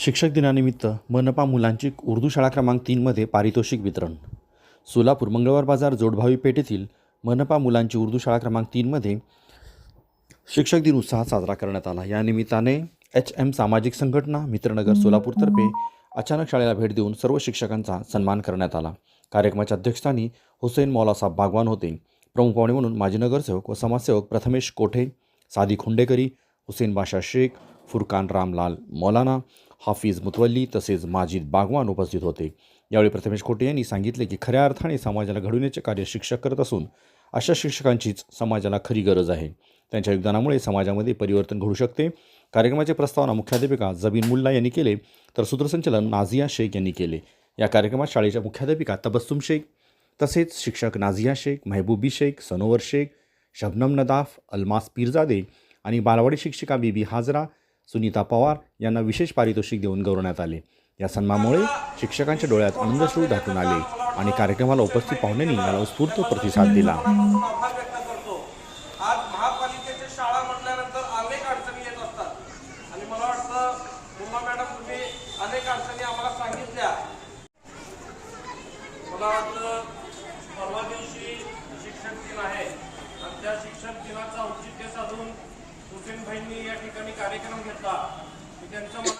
शिक्षक दिनानिमित्त मनपा मुलांची उर्दू शाळा क्रमांक तीनमध्ये पारितोषिक वितरण. सोलापूर मंगळवार बाजार जोडभावी पेठेतील मनपा मुलांची उर्दू शाळा क्रमांक तीनमध्ये शिक्षक दिन उत्साहात साजरा करण्यात आला. या निमित्ताने एच एम सामाजिक संघटना मित्रनगर सोलापूरतर्फे अचानक शाळेला भेट देऊन सर्व शिक्षकांचा सन्मान करण्यात आला. कार्यक्रमाच्या अध्यक्षस्थानी हुसेन मौलासाहेब बागवान होते. प्रमुख पाहुणे म्हणून माजी नगरसेवक व समाजसेवक प्रथमेश कोठे सादी खुंडेकरी हुसेन बाशा शेख फुरकान रामलाल मौलाना हाफिज मुतवल्ली तसेच माजिद बागवान उपस्थित होते. यावेळी प्रथमेश खोटे यांनी सांगितले की खऱ्या अर्थाने समाजाला घडविण्याचे कार्य शिक्षक करत असून अशा शिक्षकांचीच समाजाला खरी गरज आहे. त्यांच्या योगदानामुळे समाजामध्ये परिवर्तन घडू शकते. कार्यक्रमाचे प्रस्तावना मुख्याध्यापिका जबीन मुल्ला यांनी केले तर सूत्रसंचालन नाझिया शेख यांनी केले. या कार्यक्रमात शाळेच्या मुख्याध्यापिका तबस्सुम शेख तसेच शिक्षक नाझिया शेख महबूबी शेख सनोवर शेख शबनम नदाफ अल्मास पीरजादे आणि बालवाडी शिक्षिका बीबी हाजरा सुनीता पवार यांना विशेष पारितोषिक देऊन गौरवण्यात आले. या सन्मानामुळे शिक्षकांच्या डोळ्यात आनंदश्रू दाटून आले आणि कार्यक्रमाला उपस्थित पाहुण्यांनी याला उत्स्फूर्त प्रतिसाद दिला. आभार अनेक अडचणी आम्हाला सांगितल्या. मला वाटतं परवा दिवशी शिक्षक दिन आहे. आणि त्या शिक्षक दिनाचं औचित्य साधून हुसेन भाईंनी या ठिकाणी कार्यक्रम घेतला. त्यांचं